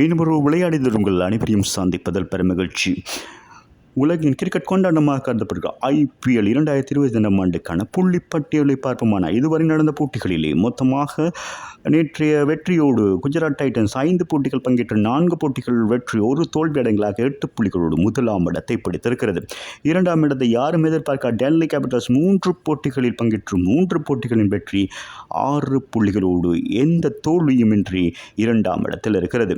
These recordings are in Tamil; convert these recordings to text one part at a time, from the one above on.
மீண்டும் ஒரு விளையாடி உங்கள் அனைவரையும் சந்திப்பதில் பெருமகிழ்ச்சி உலகின் கிரிக்கெட் கொண்டாட்டமாக கருதப்படுகிற ஐபிஎல் இரண்டாயிரத்தி இருபத்தி ரெண்டாம் ஆண்டுக்கான புள்ளிப்பட்டியலை பார்ப்போமான இதுவரை நடந்த போட்டிகளிலே மொத்தமாக நேற்றைய வெற்றியோடு குஜராத் டைட்டன்ஸ் ஐந்து போட்டிகள் பங்கேற்ற நான்கு போட்டிகள் வெற்றி ஒரு தோல்வி அடங்கலாக எட்டு புள்ளிகளோடு முதலாம் இடத்தை பிடித்திருக்கிறது. இரண்டாம் இடத்தை யாரும் எதிர்பார்க்க டெல்லி கேபிட்டல்ஸ் மூன்று போட்டிகளில் பங்கேற்று மூன்று போட்டிகளின் வெற்றி ஆறு புள்ளிகளோடு எந்த தோல்வியுமின்றி இரண்டாம் இடத்தில் இருக்கிறது.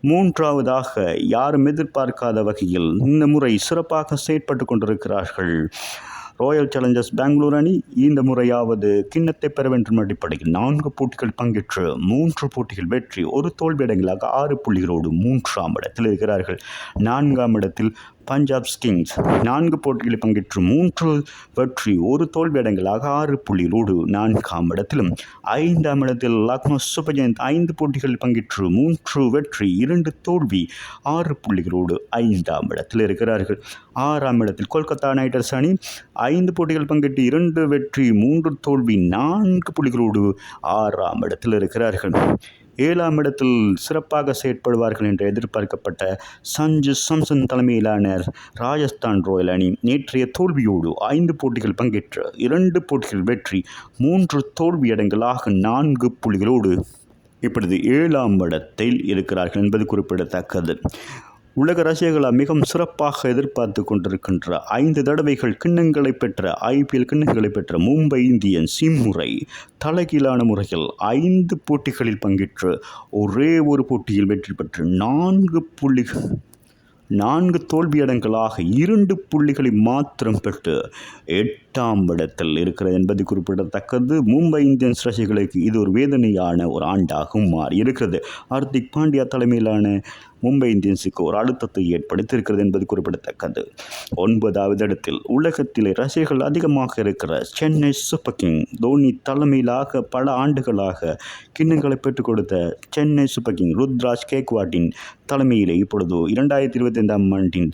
மூன்றாவதாக யாரும் எதிர்பார்க்காத வகையில் இந்த முறை சிறப்பாக செயற்பட்டு கொண்டிருக்கிறார்கள். ராயல் சேலஞ்சர்ஸ் பெங்களூர் அணி இந்த முறையாவது கிண்ணத்தை பெற வேண்டும் அடிப்படையில் நான்கு போட்டிகள் பங்கேற்று மூன்று போட்டிகள் வெற்றி ஒரு தோல்வியடங்களாக ஆறு புள்ளிகளோடு மூன்றாம் இடத்தில் இருக்கிறார்கள். நான்காம் இடத்தில் பஞ்சாப் கிங்ஸ் நான்கு போட்டிகளில் பங்கேற்று மூன்று வெற்றி ஒரு தோல்வியடங்களாக ஆறு புள்ளிகளோடு நான்காம் இடத்திலும். ஐந்தாம் இடத்தில் லக்னோ சூப்பர் ஜெயந்த் ஐந்து போட்டிகளில் பங்கேற்று மூன்று வெற்றி இரண்டு தோல்வி ஆறு புள்ளிகளோடு ஐந்தாம் இடத்தில் இருக்கிறார்கள். ஆறாம் இடத்தில் கொல்கத்தா நைட் ரைடர்ஸ் அணி ஐந்து போட்டிகள் பங்கேற்று இரண்டு வெற்றி மூன்று தோல்வி நான்கு புள்ளிகளோடு ஆறாம் இடத்தில் இருக்கிறார்கள். ஏழாம் இடத்தில் சிறப்பாக செயற்படுவார்கள் என்று எதிர்பார்க்கப்பட்ட சஞ்சு சம்சன் தலைமையிலான ராஜஸ்தான் ராயல் அணி நேற்றைய தோல்வியோடு ஐந்து போட்டிகள் பங்கேற்ற இரண்டு போட்டிகள் வெற்றி மூன்று தோல்வி இடங்களாக நான்கு புள்ளிகளோடு இப்பொழுது ஏழாம் இடத்தில் இருக்கிறார்கள் என்பது குறிப்பிடத்தக்கது. உலக ரசிகர்களால் மிகவும் சிறப்பாக எதிர்பார்த்து கொண்டிருக்கின்ற ஐந்து தடவைகள் கிண்ணங்களை பெற்ற ஐபிஎல் கிண்ணங்களை பெற்ற மும்பை இந்தியன்ஸ் இம்முறை தலைகீழான முறையில் ஐந்து போட்டிகளில் பங்கேற்று ஒரே ஒரு போட்டியில் வெற்றி பெற்று நான்கு புள்ளிகள் நான்கு தோல்வியடங்களாக இரண்டு புள்ளிகளை மாத்திரம் பெற்று எட்டாம் இடத்தில் இருக்கிறது என்பது குறிப்பிடத்தக்கது. மும்பை இந்தியன்ஸ் ரசிகர்களுக்கு இது ஒரு வேதனையான ஒரு ஆண்டாகவும் மாறி இருக்கிறது. ஹார்திக் பாண்டியா தலைமையிலான மும்பை இந்தியன்ஸுக்கு ஒரு அழுத்தத்தை ஏற்படுத்தியிருக்கிறது என்பது குறிப்பிடத்தக்கது. ஒன்பதாவது இடத்தில் உலகத்திலே ரசிகர்கள் அதிகமாக இருக்கிற சென்னை சூப்பர் கிங் தோனி தலைமையிலாக பல ஆண்டுகளாக கிண்ணங்களை பெற்றுக் கொடுத்த சென்னை சூப்பர் கிங் ருத்ராஜ் கேக்வாட்டின் தலைமையிலே இப்பொழுது இரண்டாயிரத்தி இருபத்தி ஐந்தாம் ஆண்டின்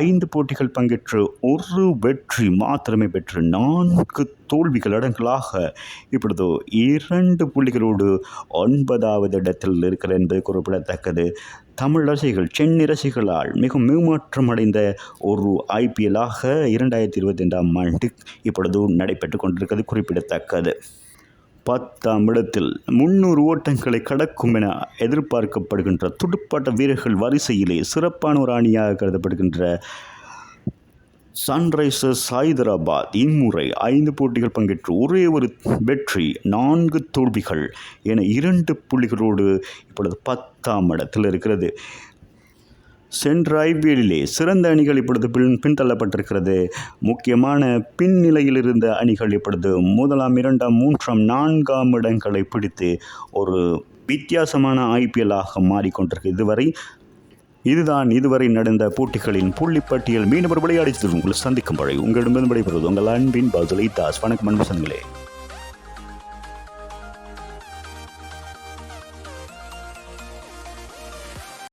ஐந்து போட்டிகள் பங்கேற்று ஒரு வெற்றி மாத்திரமே பெற்று நான்கு தோல்விகள் அடங்கலாக இப்பொழுது இரண்டு புள்ளிகளோடு ஒன்பதாவது இடத்தில் இருக்கிறது என்பது குறிப்பிடத்தக்கது. தமிழ் ரசிகர்கள் சென்னை ரசிகர்களால் மிகவும் மேமாற்றம் அடைந்த ஒரு ஐபிஎல்லாக இரண்டாயிரத்தி இருபத்தி ரெண்டாம் ஆண்டு இப்பொழுது நடைபெற்று கொண்டிருக்கிறது குறிப்பிடத்தக்கது. பத்தாம் இடத்தில் முன்னூறு ஓட்டங்களை கடக்கும் என எதிர்பார்க்கப்படுகின்ற துடுப்பாட்ட வீரர்கள் வரிசையிலே சிறப்பான ஒரு அணியாக கருதப்படுகின்ற சன்ரைசர்ஸ் ஹைதராபாத் இம்முறை ஐந்து போட்டிகள் பங்கேற்று ஒரே ஒரு வெற்றி நான்கு தோல்விகள் என இரண்டு புள்ளிகளோடு இப்பொழுது பத்தாம் இடத்தில் இருக்கிறது. சென்ற ஐபிஎல்லிலே சிறந்த அணிகள் இப்பொழுது பின் பின்தள்ளப்பட்டிருக்கிறது. முக்கியமான பின்னிலையில் இருந்த அணிகள் இப்பொழுது முதலாம் இரண்டாம் மூன்றாம் நான்காம் இடங்களை பிடித்து ஒரு வித்தியாசமான ஐபிஎல்லாக மாறிக்கொண்டிருக்கு. இதுவரை இதுதான் இதுவரை நடந்த போட்டிகளின் புள்ளிப்பட்டியல். மீனவர் விளையாடி உங்களை சந்திக்கும் பழை உங்களிடமிருந்து விடைபெறுவது உங்கள் அன்பின் பதுலை தாஸ். வணக்கம் அன்பு சங்களே